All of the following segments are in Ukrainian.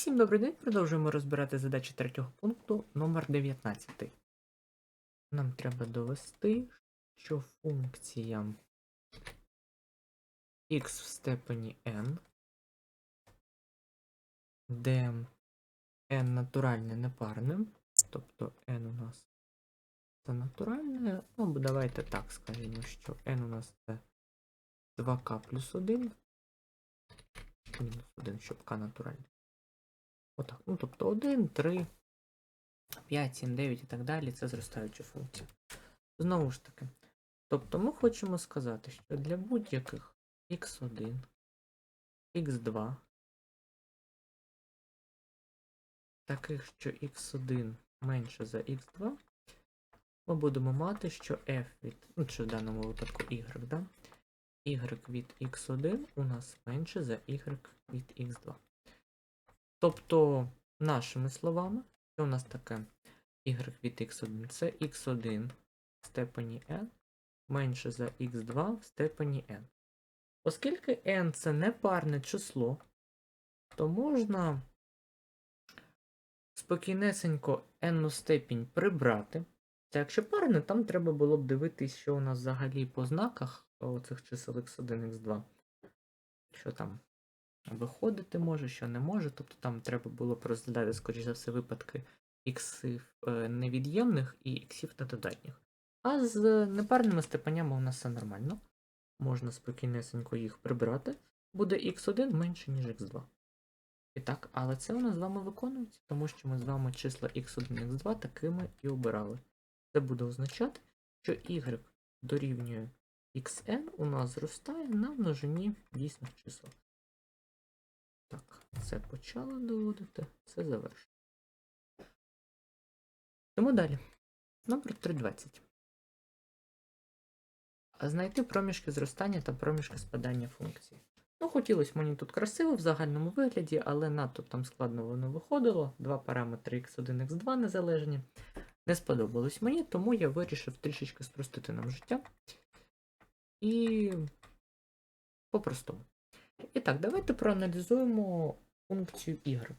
Всім добрий день. Продовжуємо розбирати задачі третього пункту номер 19. Нам треба довести, що функція x в степені n, де n натуральне непарне, тобто n у нас це натуральне, ну бо давайте так скажемо, що n у нас це 2k плюс 1, мінус 1, щоб k натуральне. Отак. Ну, тобто 1, 3, 5, 7, 9 і так далі це зростаюча функція. Знову ж таки. Тобто ми хочемо сказати, що для будь-яких x1, x2, таких, що x1 менше за x2, ми будемо мати, що f від, ну, чи в даному випадку y, да? y від x1 у нас менше за y від x2. Тобто, нашими словами, що у нас таке y від x1? Це x1 в степені n менше за x2 в степені n. Оскільки n це не парне число, то можна спокійнесенько n степінь прибрати. Це якщо парне, там треба було б дивитись, що у нас взагалі по знаках оцих чисел x1, x2. Що там виходити може, що не може. Тобто там треба було розглядати, скоріш за все, випадки іксів е, невід'ємних і іксів недодатніх. А з непарними степенями у нас все нормально. Можна спокійнесенько їх прибрати. Буде x1 менше, ніж x2. І так, але це у нас з вами виконується, тому що ми з вами числа x1 x2 такими і обирали. Це буде означати, що y дорівнює xn у нас зростає на множині дійсних чисел. Так, це почало доводити, це завершено. Тому далі. Номер 320. Знайти проміжки зростання та проміжки спадання функції. Ну, хотілося мені тут красиво в загальному вигляді, але надто там складно воно виходило. Два параметри x1, x2 незалежні. Не сподобалось мені, тому я вирішив трішечки спростити нам життя. І по-простому. І так, давайте проаналізуємо функцію y.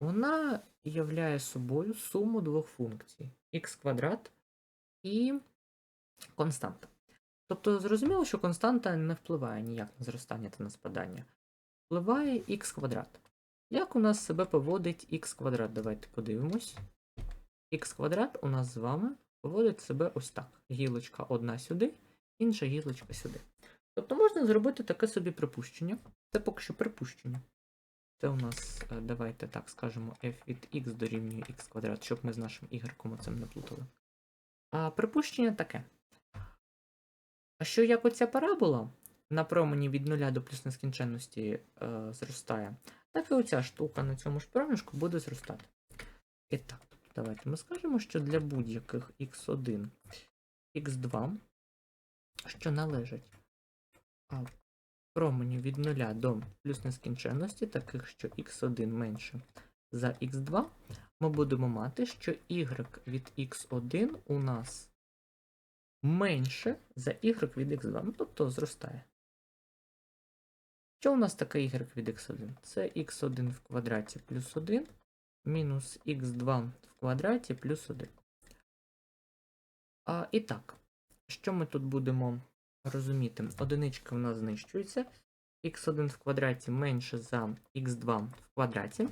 Вона являє собою суму двох функцій x квадрат і константа. Тобто, зрозуміло, що константа не впливає ніяк на зростання та на спадання. Впливає x квадрат. Як у нас себе поводить x квадрат? Давайте подивимось. x квадрат у нас з вами поводить себе ось так. Гілочка одна сюди, інша гілочка сюди. Тобто можна зробити таке собі припущення. Це поки що припущення. Це у нас, е, давайте так скажемо, f від x дорівнює x квадрат, щоб ми з нашим y цим не плутали. А припущення таке. А що як оця парабола на промені від 0 до плюс нескінченності е, зростає, так і оця штука на цьому ж проміжку буде зростати. І так, давайте ми скажемо, що для будь-яких x1, x2, що належать а промені від 0 до плюс нескінченності, таких, що x1 менше за x2, ми будемо мати, що y від x1 у нас менше за y від x2, ну тобто зростає. Що у нас таке y від x1? Це x1 в квадраті плюс 1 мінус x2 в квадраті плюс 1. А, І так, що ми тут будемо розуміти? Одиничка в нас знищується. x1 в квадраті менше за x2 в квадраті.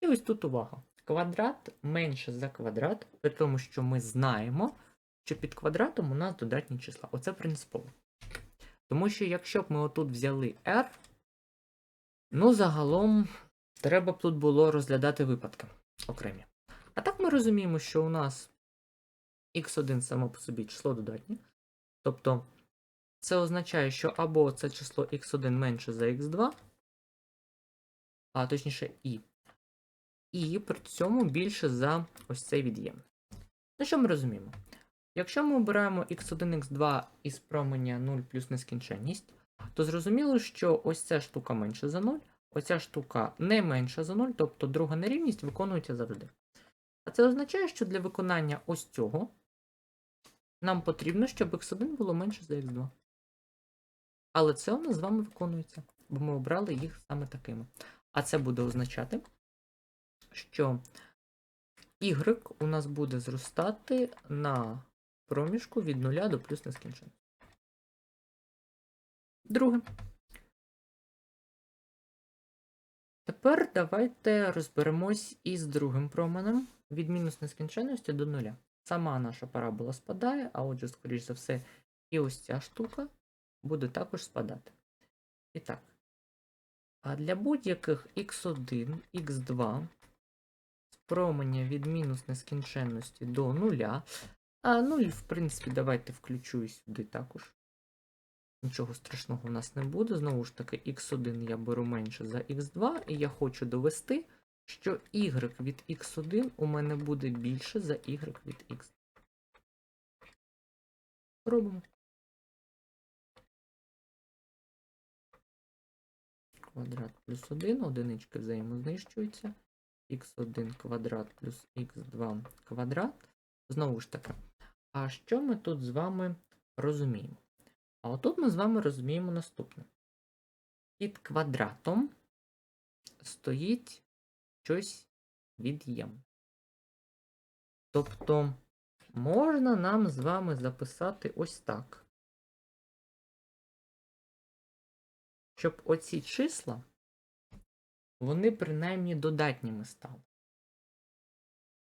І ось тут увага. Квадрат менше за квадрат, при тому, що ми знаємо, що під квадратом у нас додатні числа. Оце принципово. Тому що якщо б ми отут взяли r, ну загалом треба б тут було розглядати випадки окремі. А так ми розуміємо, що у нас x1 само по собі число додатнє. Тобто це означає, що або це число x1 менше за x2, а точніше і. І при цьому більше за ось цей від'єм. Ну що ми розуміємо? Якщо ми обираємо x1, x2 із променя 0 плюс нескінченність, то зрозуміло, що ось ця штука менше за 0, оця штука не менша за 0, тобто друга нерівність виконується завжди. А це означає, що для виконання ось цього нам потрібно, щоб x1 було менше за x2. Але це у нас з вами виконується, бо ми обрали їх саме такими. А це буде означати, що y у нас буде зростати на проміжку від 0 до плюс нескінченно. Друге. Тепер давайте розберемось із другим променем від мінус нескінченності до нуля. Сама наша парабола спадає, а отже, скоріш за все, і ось ця штука буде також спадати. І так. А для будь-яких x1, x2 з променя від мінус нескінченності до нуля. А 0, в принципі, давайте включу і сюди також. Нічого страшного у нас не буде. Знову ж таки, x1 я беру менше за x2, і я хочу довести, що y від x1 у мене буде більше за y від x. Робимо. Квадрат плюс 1, одинички взаємознищуються. x1 квадрат плюс x2 квадрат. Знову ж таки, а що ми тут з вами розуміємо? А отут ми з вами розуміємо наступне. Під квадратом стоїть щось від'ємне. Тобто можна нам з вами записати ось так. Щоб оці числа, вони принаймні додатніми стали.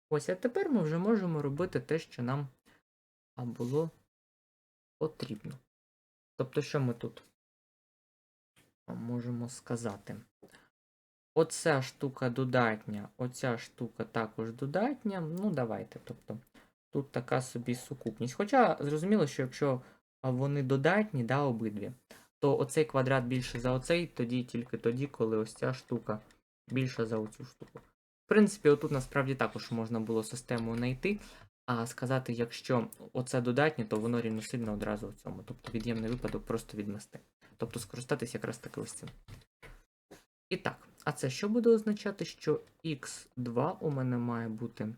Ось, а тепер ми вже можемо робити те, що нам було потрібно. Тобто, що ми тут можемо сказати? Оця штука додатня, оця штука також додатня. Ну, давайте. Тобто, тут така собі сукупність. Хоча, зрозуміло, що якщо вони додатні, да, обидві, то оцей квадрат більше за оцей, тоді тільки тоді, коли ось ця штука більша за оцю штуку. В принципі, отут насправді також можна було систему знайти, а сказати, якщо оце додатнє, то воно рівносильно одразу в цьому. Тобто від'ємний випадок просто відмести. Тобто скористатися якраз таки ось цим. І так, а це що буде означати, що x2 у мене має бути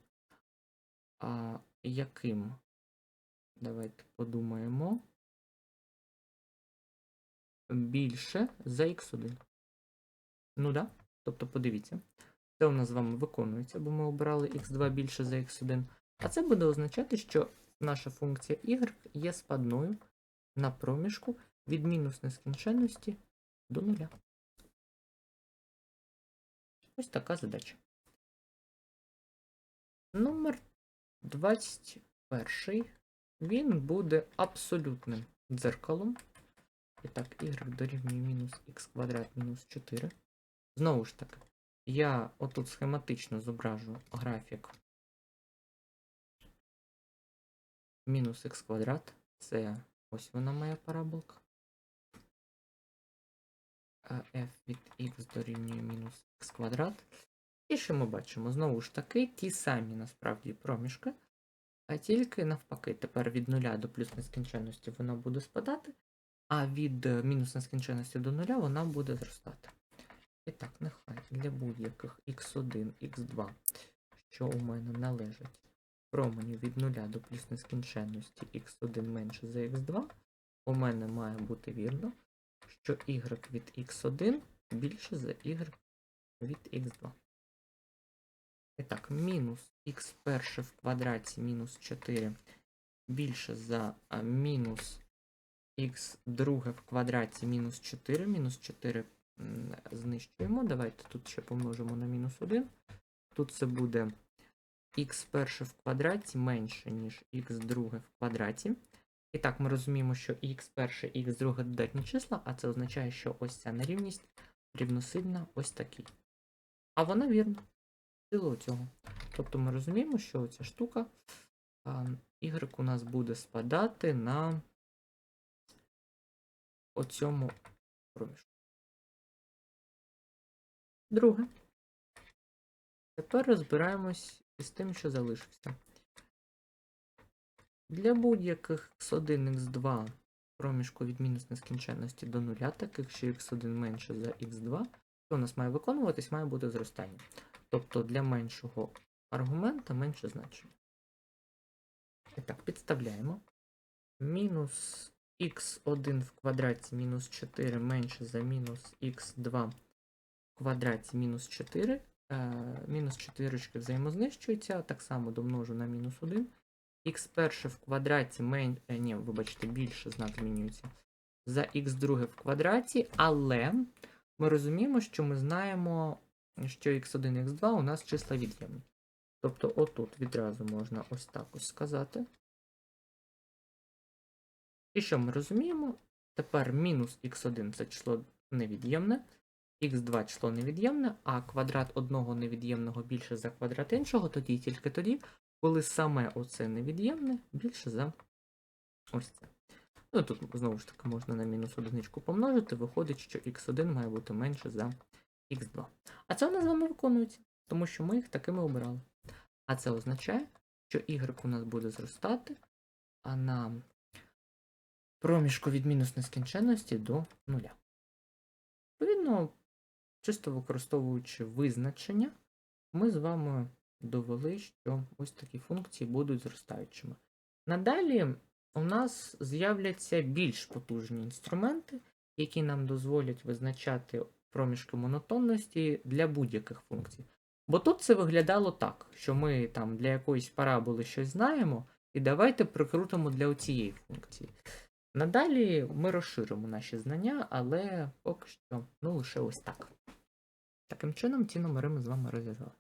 а, яким? Давайте подумаємо. Більше за x1. Ну да. Тобто, подивіться. Це у нас з вами виконується, бо ми обрали x2 більше за x1. А це буде означати, що наша функція y є спадною на проміжку від мінус нескінченності до нуля. Ось така задача. Номер 21. Він буде абсолютним дзеркалом. І так, y дорівнює мінус х квадрат мінус 4. Знову ж таки, я отут схематично зображу графік мінус х квадрат. Це ось вона моя параболка. f від x дорівнює мінус х квадрат. І що ми бачимо? Знову ж таки, ті самі насправді проміжки, а тільки навпаки, тепер від 0 до плюс нескінченності вона буде спадати, а від мінус нескінченності до 0 вона буде зростати. І так, нехай для будь-яких x1, x2, що у мене належать променю від 0 до плюс нескінченності x1 менше за x2, у мене має бути вірно, що y від x1 більше за y від x2. І так, мінус х перше в квадраті мінус 4 більше за а, мінус х друге в квадраті мінус 4. Мінус 4 знищуємо. Давайте тут ще помножимо на мінус 1. Тут це буде х перше в квадраті менше, ніж х друге в квадраті. І так, ми розуміємо, що х перше і х друге додатні числа, а це означає, що ось ця нерівність рівносильна ось такій. А вона вірна. Силу цього. Тобто ми розуміємо, що ця штука y у нас буде спадати на оцьому проміжку. Друге. Тепер розбираємось із тим, що залишився. Для будь-яких x1, x2 проміжку від мінус нескінченності до нуля, так якщо x1 менше за x2, що у нас має виконуватись, має бути зростання. Тобто для меншого аргумента менше значення. І так, підставляємо. Мінус х1 в квадраті мінус 4 менше за мінус х2 в квадраті мінус 4 е, мінус 4 взаємознищується, так само домножу на мінус 1. х перше в квадраті мен... е, ні, вибачте, більше знак змінюється за х друге в квадраті, але ми розуміємо, що ми знаємо, що x1, x2 у нас числа від'ємні. Тобто отут відразу можна ось так ось сказати. І що ми розуміємо? Тепер мінус х1 це число невід'ємне, х2 число невід'ємне, а квадрат одного невід'ємного більше за квадрат іншого, тоді і тільки тоді, коли саме оце невід'ємне більше за ось це. Ну, тут знову ж таки можна на мінус одиничку помножити, виходить, що x1 має бути менше за x2. А це у нас з вами виконується, тому що ми їх такими обирали. А це означає, що y у нас буде зростати, а на проміжку від мінус нескінченності до нуля. Відповідно, чисто використовуючи визначення, ми з вами довели, що ось такі функції будуть зростаючими. Надалі у нас з'являться більш потужні інструменти, які нам дозволять визначати проміжки монотонності для будь-яких функцій. Бо тут це виглядало так, що ми там для якоїсь параболи щось знаємо, і давайте прикрутимо для цієї функції. Надалі ми розширимо наші знання, але поки що ну, лише ось так. Таким чином, ці номери ми з вами розв'язали.